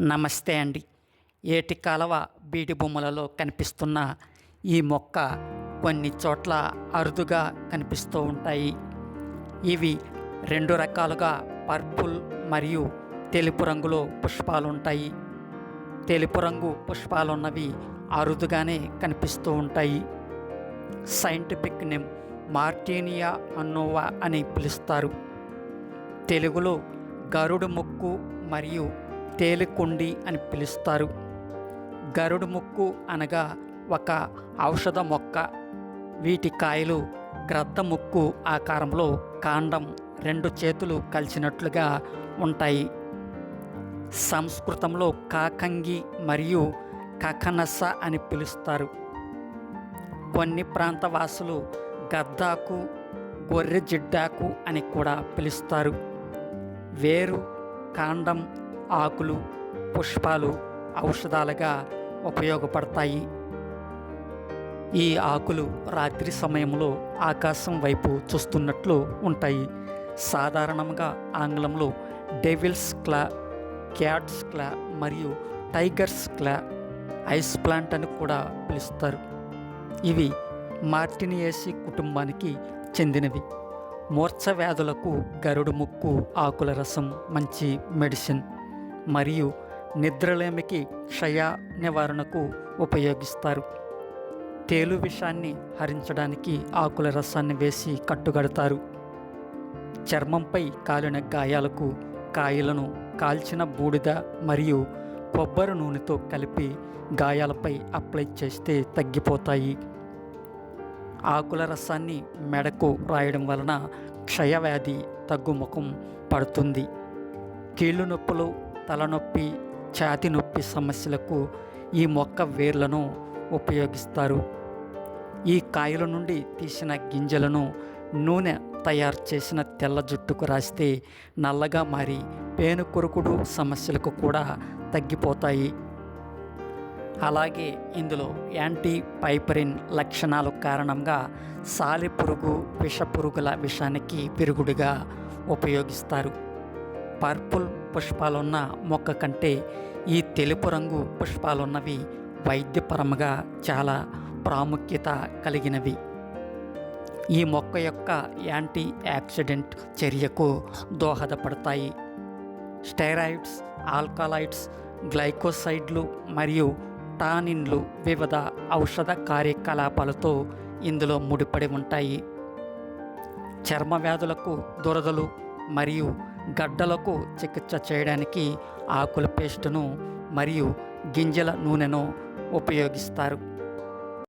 నమస్తే అండి. ఏటి కాలవ బీడి బొమ్మలలో కనిపిస్తున్న ఈ మొక్క కొన్ని చోట్ల అరుదుగా కనిపిస్తూ ఉంటాయి. ఇవి రెండు రకాలుగా పర్పుల్ మరియు తెలుపు రంగులో పుష్పాలు ఉంటాయి తెలుపు రంగు పుష్పాలున్నవి అరుదుగానే కనిపిస్తూ ఉంటాయి. సైంటిఫిక్ నేమ్ మార్టీనియా అన్నోవా అని పిలుస్తారు. తెలుగులో గరుడు ముక్కు మరియు తేలికొండి అని పిలుస్తారు. గరుడు ముక్కు అనగా ఒక ఔషధ మొక్క. వీటి కాయలు గ్రద్ద ముక్కు ఆకారంలో కాండం రెండు చేతులు కలిసినట్లుగా ఉంటాయి. సంస్కృతంలో కాకంగి మరియు కకనస అని పిలుస్తారు. కొన్ని ప్రాంతవాసులు గద్దాకు గొర్రె జిడ్డాకు అని కూడా పిలుస్తారు. వేరు కాండం ఆకులు పుష్పాలు ఔషధాలుగా ఉపయోగపడతాయి. ఈ ఆకులు రాత్రి సమయంలో ఆకాశం వైపు చూస్తున్నట్లు ఉంటాయి. సాధారణంగా ఆంగ్లంలో డెవిల్స్ క్లా క్యాట్స్ క్లా మరియు టైగర్స్ క్లా ఐస్ ప్లాంట్ అని కూడా పిలుస్తారు. ఇవి మార్టినియేసి కుటుంబానికి చెందినవి. మూర్ఛ వ్యాధులకు గరుడు ముక్కు ఆకుల రసం మంచి మెడిసిన్. మరియు నిద్రలేమికి క్షయ నివారణకు ఉపయోగిస్తారు. తేలు విషాన్ని హరించడానికి ఆకుల రసాన్ని వేసి కట్టుగడతారు. చర్మంపై కాలిన గాయాలకు కాయలను కాల్చిన బూడిద మరియు కొబ్బరి నూనెతో కలిపి గాయాలపై అప్లై చేస్తే తగ్గిపోతాయి. ఆకుల రసాన్ని మెడకు రాయడం వలన క్షయవ్యాధి తగ్గుముఖం పడుతుంది. కీళ్ళు నొప్పులు తలనొప్పి ఛాతి నొప్పి సమస్యలకు ఈ మొక్క వేర్లను ఉపయోగిస్తారు. ఈ కాయల నుండి తీసిన గింజలను నూనె తయారు చేసిన తెల్ల జుట్టుకు రాస్తే నల్లగా మారి పేను కొరుకుడు సమస్యలకు కూడా తగ్గిపోతాయి. అలాగే ఇందులో యాంటీ పైపరిన్ లక్షణాలు కారణంగా సాలిపురుగు విషపురుగుల విషానికి విరుగుడుగా ఉపయోగిస్తారు. పర్పుల్ పుష్పాలున్న మొక్క కంటే ఈ తెలుపు రంగు పుష్పాలున్నవి వైద్యపరంగా చాలా ప్రాముఖ్యత కలిగినవి. ఈ మొక్క యొక్క యాంటీ యాక్సిడెంట్ చర్యకు దోహదపడతాయి. స్టెరాయిడ్స్ ఆల్కలాయిడ్స్ గ్లైకోసైడ్లు మరియు టానిన్లు వివిధ ఔషధ కార్యకలాపాలతో ఇందులో ముడిపడి ఉంటాయి. చర్మ వ్యాధులకు దురదలు మరియు గడ్డలకు చికిత్స చేయడానికి ఆకుల పేస్టును మరియు గింజల నూనెను ఉపయోగిస్తారు.